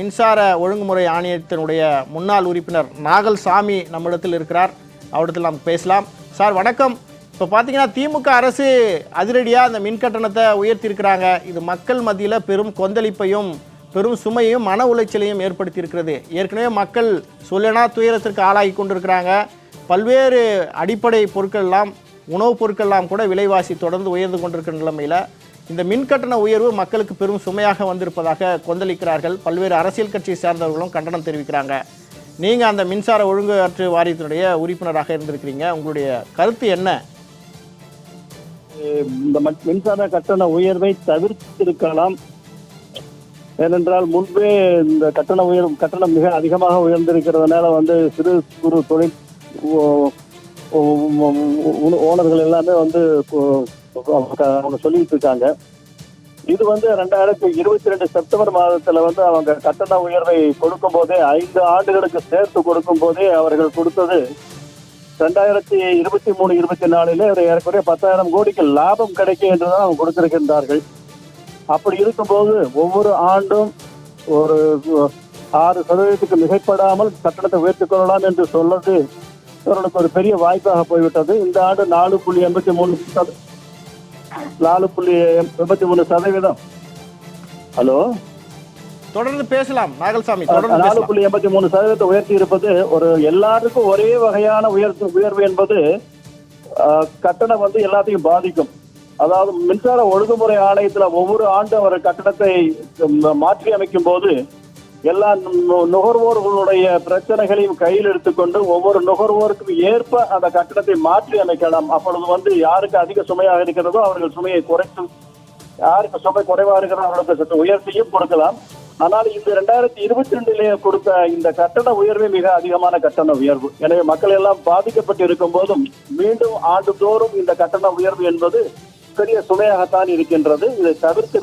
மின்சார ஒழுங்குமுறை ஆணையத்தினுடைய முன்னாள் உறுப்பினர் நாகல் சாமி நம்மிடத்தில் இருக்கிறார். அவரிடத்தில் நாம் பேசலாம். சார் வணக்கம். இப்போ பார்த்தீங்கன்னா திமுக அரசு அதிரடியாக அந்த மின் கட்டணத்தை உயர்த்தியிருக்கிறாங்க. இது மக்கள் மத்தியில் பெரும் கொந்தளிப்பையும் பெரும் சுமையையும் மன உளைச்சலையும் ஏற்படுத்தியிருக்கிறது. ஏற்கனவே மக்கள் சொல்லனா துயரத்திற்கு ஆளாகி கொண்டிருக்கிறாங்க. பல்வேறு அடிப்படை பொருட்கள்லாம் உணவுப் பொருட்கள்லாம் கூட விலைவாசி தொடர்ந்து உயர்ந்து கொண்டிருக்கிற நிலைமையில் இந்த மின் கட்டண உயர்வு மக்களுக்கு பெரும் சுமையாக வந்திருப்பதாக கொந்தளிக்கிறார்கள் பல்வேறு அரசியல் கட்சியை சார்ந்தவர்களும் கண்டனம் தெரிவிக்கிறாங்க நீங்கள் அந்த மின்சார ஒழுங்காற்று வாரியத்தினுடைய உறுப்பினராக இருந்திருக்கிறீங்க உங்களுடைய கருத்து என்ன இந்த மின்சார கட்டண உயர்வை தவிர்த்திருக்கலாம் ஏனென்றால் முன்பே இந்த கட்டண உயர்வு கட்டணம் மிக அதிகமாக உயர்ந்திருக்கிறதுனால வந்து சிறு குறு தொழில் ஓனர்கள் எல்லாமே வந்து அவங்க அவங்க சொல்லிட்டு இருக்காங்க. இது வந்து ரெண்டாயிரத்தி இருபத்தி ரெண்டு செப்டம்பர் மாதத்துல வந்து அவங்க கட்டண உயர்வை கொடுக்கும் போதே ஐந்து ஆண்டுகளுக்கு சேர்த்து கொடுக்கும் போதே அவர்கள் கொடுத்தது ரெண்டாயிரத்தி இருபத்தி மூணு இருபத்தி நாலுல ஏறக்குறைய பத்தாயிரம் கோடிக்கு லாபம் கிடைக்கும் என்றுதான் அவங்க கொடுத்திருக்கின்றார்கள். அப்படி இருக்கும்போது ஒவ்வொரு ஆண்டும் ஒரு ஆறு சதவீதத்துக்கு மிகைப்படாமல் கட்டணத்தை உயர்த்திக் கொள்ளலாம் என்று சொல்வது இவர்களுக்கு ஒரு பெரிய வாய்ப்பாக போய்விட்டது. இந்த ஆண்டு நாலு புள்ளி எண்பத்தி மூணு நாலு புள்ளி எண்பத்தி மூணு சதவீதம். ஹலோ? தொடர்ந்து பேசலாம் நாகல்சாமி நாலு புள்ளி எண்பத்தி மூணு சதவீதத்தை உயர்த்தி இருப்பது ஒரு எல்லாருக்கும் ஒரே வகையான உயர்த்து உயர்வு என்பது கட்டணம் வந்து எல்லாத்தையும் பாதிக்கும். அதாவது மின்சார ஒழுங்குமுறை ஆணையத்துல ஒவ்வொரு ஆண்டும் அவர் கட்டணத்தை மாற்றி அமைக்கும் போது எல்லா நு- நுகர்வோர்களுடைய பிரச்சனைகளையும் கையில் எடுத்துக்கொண்டு ஒவ்வொரு நுகர்வோருக்கும் ஏற்ப அந்த கட்டணத்தை மாற்றி அமைக்கலாம். அப்பொழுது வந்து யாருக்கு அதிக சுமையாக இருக்கிறதோ அவர்கள் சுமையை குறைத்து யாருக்கு சுமை குறைவாக இருக்கிறதோ அவர்களுக்கு சற்று உயர்த்தியும் கொடுக்கலாம். ஆனால் இந்த ரெண்டாயிரத்தி இருபத்தி ரெண்டுலேயே கொடுத்த இந்த கட்டண உயர்வே மிக அதிகமான கட்டண உயர்வு. எனவே மக்கள் எல்லாம் பாதிக்கப்பட்டு இருக்கும் போதும் மீண்டும் ஆண்டுதோறும் இந்த கட்டண உயர்வு என்பது பெரிய சுமையாகத்தான் இருக்கின்றது. இதை தவிர்த்து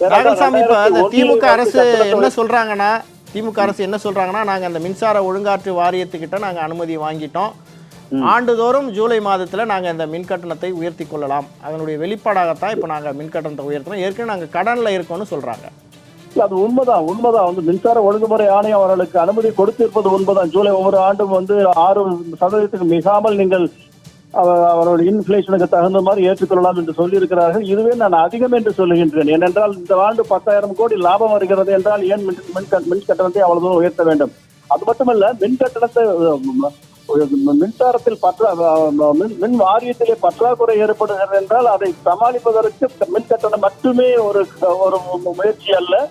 நாகல்சாமி இப்போ 2001 திமுக அரசு என்ன சொல்றாங்கன்னா திமுக அரசு என்ன சொல்றாங்கன்னா நாங்க அந்த மின்சார ஒழுங்காற்று வாரியத்துக்கிட்ட நாங்க அனுமதி வாங்கிட்டோம். ஆண்டுதோறும் ஜூலை மாதத்துல நாங்க இந்த மின் கட்டணத்தை உயர்த்தி கொள்ளலாம். அதனுடைய வெளிப்பாடாகத்தான் இப்போ நாங்க மின் கட்டணத்தை உயர்த்தணும். ஏற்கனவே நாங்க கடன்ல இருக்கோம்னு சொல்றாங்க. அது உண்மைதான். உண்மைதான். வந்து மின்சார ஒழுங்குமுறை ஆணையம் அவர்களுக்கு அனுமதி கொடுத்திருப்பது உண்மைதான். ஜூலை ஒவ்வொரு ஆண்டும் வந்து ஆறு சதவீதத்துக்கு மிகாமல் நீங்கள் அவ- இன்ஃபிளேஷனுக்கு தகுந்த மாதிரி ஏற்றுக்கொள்ளலாம் என்று சொல்லியிருக்கிறார்கள். இதுவே நான் அதிகம் என்று சொல்லுகின்றேன். ஏனென்றால் இந்த ஆண்டு பத்தாயிரம் கோடி லாபம் வருகிறது என்றால் ஏன் மின் மின் மின் கட்டணத்தை அவ்வளவு தூரம் உயர்த்த வேண்டும்? அது மட்டுமல்ல மின் கட்டணத்தை மின்சாரத்தில் பற்றா மின் மின் வாரியத்திலே பற்றாக்குறை ஏற்படுகிறது என்றால் அதை சமாளிப்பதற்கு மின் கட்டணம் மட்டுமே ஒரு ஒரு முயற்சி அல்ல.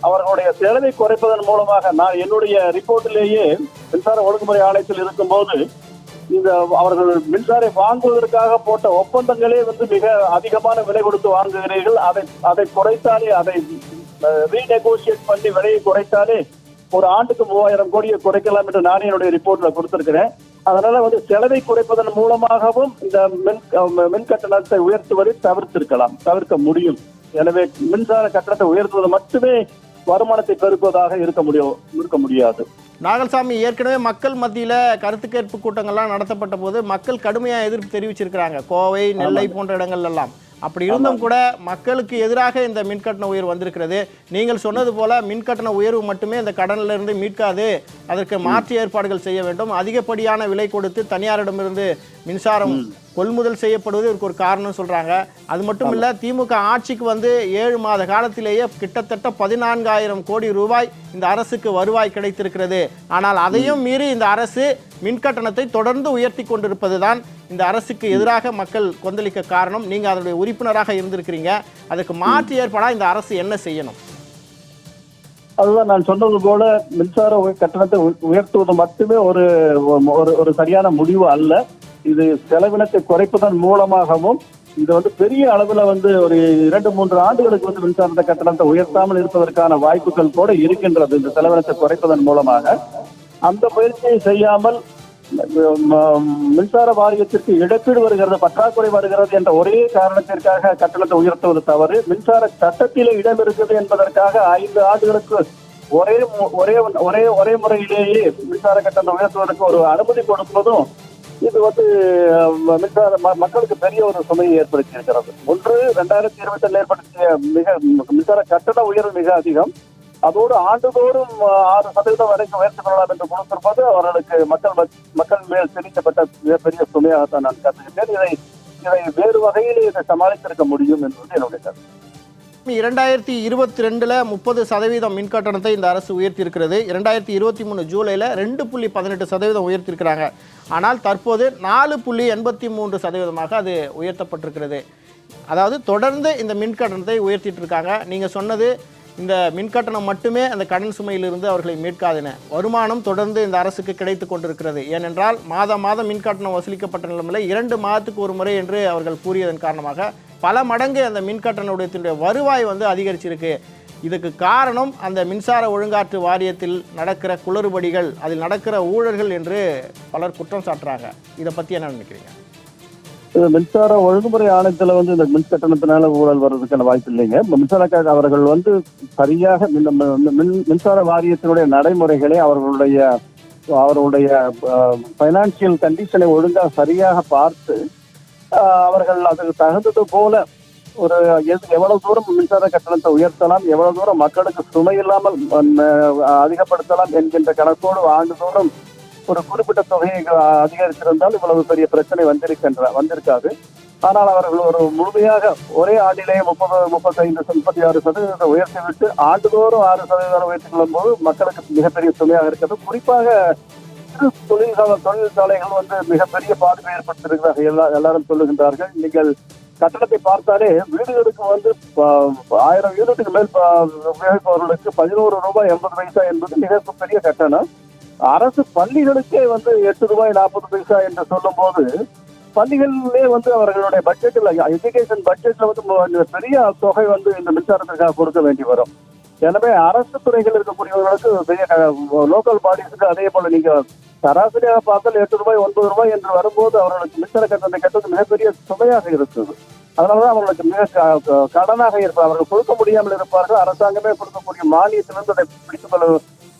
அவர்களுடைய செலவை குறைப்பதன் மூலமாக நான் என்னுடைய ரிப்போர்ட்டிலேயே மின்சார ஒழுங்குமுறை ஆணையத்தில் இருக்கும்போது இந்த அவர்கள் மின்சாரம் வாங்குவதற்காக போட்ட ஒப்பந்தங்களே வந்து மிக அதிகமான விலை கொடுத்து வாங்குகிறீர்கள். அதை அதை குறைத்தாலே அதை ரீநெகோசியேட் பண்ணி விலையை குறைத்தாலே ஒரு ஆண்டுக்கு மூவாயிரம் கோடியை குறைக்கலாம் என்று நானே என்னுடைய ரிப்போர்ட்ல கொடுத்திருக்கிறேன். அதனால வந்து செலவை குறைப்பதன் மூலமாகவும் இந்த மின் மின் கட்டணத்தை உயர்த்துவதை தவிர்த்திருக்கலாம் தவிர்க்க முடியும். எனவே மின்சார கட்டணத்தை உயர்த்துவது மட்டுமே வருமானத்தை பெருக்குவதாக இருக்க முடியும் இருக்க முடியாது. நாகல்சாமி ஏற்கனவே மக்கள் மத்தியில கருத்து கேட்பு கூட்டங்கள்லாம் நடத்தப்பட்ட போது மக்கள் கடுமையா எதிர்ப்பு தெரிவிச்சிருக்கிறாங்க. கோவை நெல்லை போன்ற இடங்கள் எல்லாம் அப்படி இருந்தும் கூட மக்களுக்கு எதிராக இந்த மின்கட்டண உயர்வு வந்திருக்கிறது. நீங்கள் சொன்னது போல மின்கட்டண உயர்வு மட்டுமே இந்த கடனில் இருந்து மீட்காது. அதற்கு மாற்று ஏற்பாடுகள் செய்ய வேண்டும். அதிகப்படியான விலை கொடுத்து தனியாரிடமிருந்து மின்சாரம் கொள்முதல் செய்யப்படுவது இதற்கு ஒரு காரணம் சொல்றாங்க. அது மட்டும் இல்ல திமுக ஆட்சிக்கு வந்து ஏழு மாத காலத்திலேயே கிட்டத்தட்ட பதினான்காயிரம் கோடி ரூபாய் இந்த அரசுக்கு வருவாய் கிடைத்திருக்கிறது. ஆனால் அதையும் மீறி இந்த அரசு மின்கட்டணத்தை தொடர்ந்து உயர்த்தி கொண்டிருப்பதுதான் இந்த அரசுக்கு எதிராக மக்கள் கொந்தளிக்க காரணம். நீங்க அதனுடைய உறுப்பினராக இருந்திருக்கிறீங்க. அதுக்கு மாற்று ஏற்பாடா இந்த அரசு என்ன செய்யணும்? அதுதான் நான் சொன்னது போல மின்சார கட்டணத்தை உயர்த்துவது மட்டுமே ஒரு ஒரு ஒரு சரியான முடிவு அல்ல. இது செலவினத்தை குறைப்பதன் மூலமாகவும் இது வந்து பெரிய அளவுல வந்து ஒரு இரண்டு மூன்று ஆண்டுகளுக்கு வந்து மின்சாரத்தை கட்டணத்தை உயர்த்தாமல் இருப்பதற்கான வாய்ப்புகள் கூட இருக்கின்றது இந்த செலவினத்தை குறைப்பதன் மூலமாக. அந்த முயற்சியை செய்யாமல் மின்சார வாரியத்திற்கு இழப்பீடு வருகிறது பற்றாக்குறை வருகிறது என்ற ஒரே காரணத்திற்காக கட்டணத்தை உயர்த்துவது தவறு. மின்சார சட்டத்திலே இடம் இருக்குது என்பதற்காக ஐந்து ஆண்டுகளுக்கு ஒரே ஒரே ஒரே ஒரே முறையிலேயே மின்சார கட்டணம் உயர்த்துவதற்கு ஒரு அனுமதி கொடுப்பதும் இது வந்து மின்சார ம- மக்களுக்கு பெரிய ஒரு சுமையை ஏற்படுத்தி இருக்கிறது ஒன்று ரெண்டாயிரத்தி இருபத்தி ஏற்படுத்திய மிக மின்சார கட்டண உயர்வு மிக அதிகம். அதோடு ஆண்டுதோறும் ஆறு சதவீதம் வரைக்கும் உயர்த்தி கொள்ளலாம் என்று கொடுத்திருப்பது அவர்களுக்கு மக்கள் மக்கள் மேல் திணிக்கப்பட்ட மிகப்பெரிய சுமையாகத்தான் நான் கருதுகின்றேன். இதை இதை வேறு வகையில் இதை சமாளித்திருக்க முடியும் என்பது என்னுடைய கருத்து. இரண்டாயிரத்தி இருபத்தி ரெண்டில் முப்பது சதவீதம் மின் கட்டணத்தை இந்த அரசு உயர்த்தியிருக்கிறது. இரண்டாயிரத்தி இருபத்தி மூணு ஜூலையில் ரெண்டு புள்ளி பதினெட்டு சதவீதம் உயர்த்தியிருக்கிறாங்க. ஆனால் தற்போது நாலு புள்ளி எண்பத்தி மூன்று சதவீதமாக அது உயர்த்தப்பட்டிருக்கிறது. அதாவது தொடர்ந்து இந்த மின் கட்டணத்தை உயர்த்திட்டு இருக்காங்க நீங்கள் சொன்னது இந்த மின் கட்டணம் மட்டுமே அந்த கடன் சுமையிலிருந்து அவர்களை மீட்காதின. வருமானம் தொடர்ந்து இந்த அரசுக்கு கிடைத்து கொண்டிருக்கிறது. ஏனென்றால் மாதம் மாதம் மின் கட்டணம் வசூலிக்கப்பட்ட நிலைமையில் இரண்டு மாதத்துக்கு ஒரு முறை என்று அவர்கள் கூறியதன் காரணமாக பல மடங்கு அந்த மின் கட்டணத்தினுடைய வருவாய் வந்து அதிகரிச்சிருக்கு. இதுக்கு காரணம் அந்த மின்சார ஒழுங்காற்று வாரியத்தில் நடக்கிற குளறுபடிகள் அதில் நடக்கிற ஊழல்கள் என்று பலர் குற்றம் சாட்டுறாங்க. இதை பற்றி என்ன நினைக்கிறீங்க? மின்சார ஒழுங்குமுறை ஆணையத்துல வந்து இந்த மின் கட்டணத்தினால ஊழல் வர்றதுக்கான வாய்ப்பு இல்லைங்க. மின்சார அவர்கள் வந்து சரியாக மின் மின் மின்சார வாரியத்தினுடைய நடைமுறைகளை அவர்களுடைய அவர்களுடைய பைனான்சியல் கண்டிஷனை ஒழுங்காக சரியாக பார்த்து அவர்கள் அதுக்கு தகுந்தது போல ஒரு எவ்வளவு தூரம் மின்சார கட்டணத்தை உயர்த்தலாம் எவ்வளவு தூரம் மக்களுக்கு சுமை இல்லாமல் அதிகப்படுத்தலாம் என்கின்ற கணக்கோடு ஆண்டுதோறும் ஒரு குறிப்பிட்ட தொகையை அதிகரித்திருந்தால் இவ்வளவு பெரிய பிரச்சனை வந்திருக்கின்ற வந்திருக்காது. ஆனால் அவர்கள் ஒரு முழுமையாக ஒரே ஆண்டிலேயே முப்பது முப்பத்தைந்து முப்பத்தி ஆறு சதவீதத்தை உயர்த்திவிட்டு ஆண்டுதோறும் ஆறு சதவீதம் உயர்த்தி கொள்ளும் போது மக்களுக்கு மிகப்பெரிய சுமையாக இருக்கிறது. குறிப்பாக சிறு தொழிற்சாலைகள் வந்து மிகப்பெரிய பாதிப்பை ஏற்படுத்தியிருக்கிறார்கள். எல்லா எல்லாரும் சொல்லுகின்றார்கள் நீங்கள் கட்டணத்தை பார்த்தாலே வீடுகளுக்கு வந்து ஆயிரம் யூனிட்டுக்கு மேல் உபயோகிப்பவர்களுக்கு பதினோரு ரூபாய் எண்பது பைசா என்பது மிகப்பெரிய கட்டணம். அரசு பள்ளிகளுக்கே வந்து எட்டு ரூபாய் நாற்பது பைசா என்று சொல்லும் போது பள்ளிகளிலே வந்து அவர்களுடைய பட்ஜெட்டில் எஜுகேஷன் பட்ஜெட்ல வந்து பெரிய தொகை வந்து இந்த மின்சாரத்திற்காக கொடுக்க வேண்டி வரும். எனவே அரசு துறைகள் இருக்கக்கூடியவர்களுக்கு லோக்கல் பாடிஸுக்கு அதே போல நீங்க சராசரியாக பார்த்தால் எட்டு ரூபாய் ஒன்பது ரூபாய் என்று வரும்போது அவர்களுக்கு மின்சார கட்டணத்தை கட்டுறது மிகப்பெரிய சுமையாக இருக்குது அதனாலதான் அவர்களுக்கு மிக கடனாக இருப்பார் அவர்கள் கொடுக்க முடியாமல் இருப்பார்கள். அரசாங்கமே கொடுக்கக்கூடிய மானியத்திலிருந்து அதை பிடித்துக் கொள்ள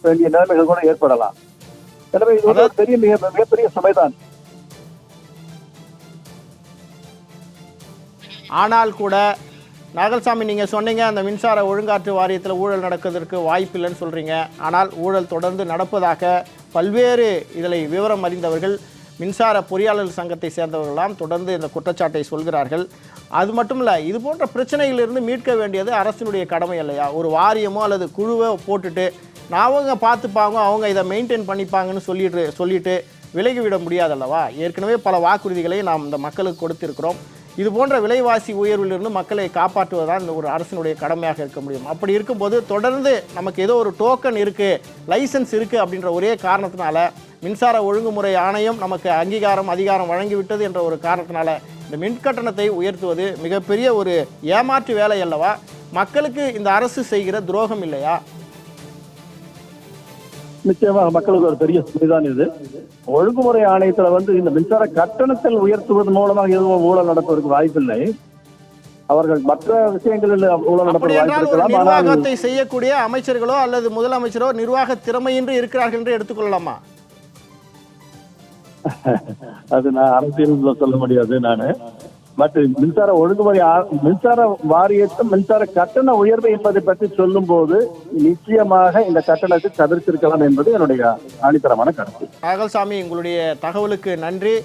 வேண்டிய நிலைமைகள் கூட ஏற்படலாம். எனவே இது வந்து ஒரு பெரிய மிக மிகப்பெரிய சுமைதான். ஆனால் கூட நாகல்சாமி நீங்கள் சொன்னீங்க அந்த மின்சார ஒழுங்காற்று வாரியத்தில் ஊழல் நடக்கிறதுக்கு வாய்ப்பில்லைன்னு சொல்கிறீங்க ஆனால் ஊழல் தொடர்ந்து நடப்பதாக பல்வேறு இதில் விவரம் அறிந்தவர்கள் மின்சார பொறியாளர் சங்கத்தை சேர்ந்தவர்களாம் தொடர்ந்து இந்த குற்றச்சாட்டை சொல்கிறார்கள். அது மட்டும் இல்லை இது போன்ற பிரச்சனையிலிருந்து மீட்க வேண்டியது அரசினுடைய கடமை இல்லையா? ஒரு வாரியமோ அல்லது குழுவோ போட்டுட்டு அவங்க பார்த்துப்பாங்க அவங்க இதை மெயின்டைன் பண்ணிப்பாங்கன்னு சொல்லிட்டு சொல்லிட்டு விலகிவிட முடியாதல்லவா? ஏற்கனவே பல வாக்குறுதிகளை நாம் இந்த மக்களுக்கு கொடுத்திருக்கிறோம். இது போன்ற விலைவாசி உயர்விலிருந்து மக்களை காப்பாற்றுவதுதான் இந்த ஒரு அரசினுடைய கடமையாக இருக்க முடியும். அப்படி இருக்கும்போது தொடர்ந்து நமக்கு ஏதோ ஒரு டோக்கன் இருக்குது லைசன்ஸ் இருக்குது அப்படின்ற ஒரே காரணத்தினால மின்சார ஒழுங்குமுறை ஆணையம் நமக்கு அங்கீகாரம் அதிகாரம் வழங்கிவிட்டது என்ற ஒரு காரணத்தினால இந்த மின் கட்டணத்தை உயர்த்துவது மிகப்பெரிய ஒரு ஏமாற்று வேலை அல்லவா? மக்களுக்கு இந்த அரசு செய்கிற துரோகம் இல்லையா? நிச்சயமாக மக்களுக்கு ஒரு பெரிய சுமைதான் இது. ஒழுங்குமுறை ஆணையத்துல வந்து இந்த மின்சார கட்டணத்தில் உயர்த்துவது மூலமாக எதுவும் ஊழல் நடப்பதற்கு வாய்ப்பில்லை. அவர்கள் மற்ற விஷயங்களில் ஊழல் நடப்பது வாய்ப்பு இருக்கலாம் நிர்வாகத்தை செய்யக்கூடிய அமைச்சர்களோ அல்லது முதலமைச்சரோ நிர்வாக திறமையின்றி இருக்கிறார்கள் என்று எடுத்துக்கொள்ளலாமா? அது நான் அரசியல் சொல்ல முடியாது நானு. பட் மின்சார ஒழுங்குமுறை மின்சார வாரியத்தும் மின்சார கட்டண உயர்வு என்பதை பற்றி சொல்லும் போது நிச்சயமாக இந்த கட்டணத்தை தவிர்த்திருக்கலாம் என்பது என்னுடைய ஆணித்தரமான கருத்து. நாகல்சாமி உங்களுடைய தகவலுக்கு நன்றி.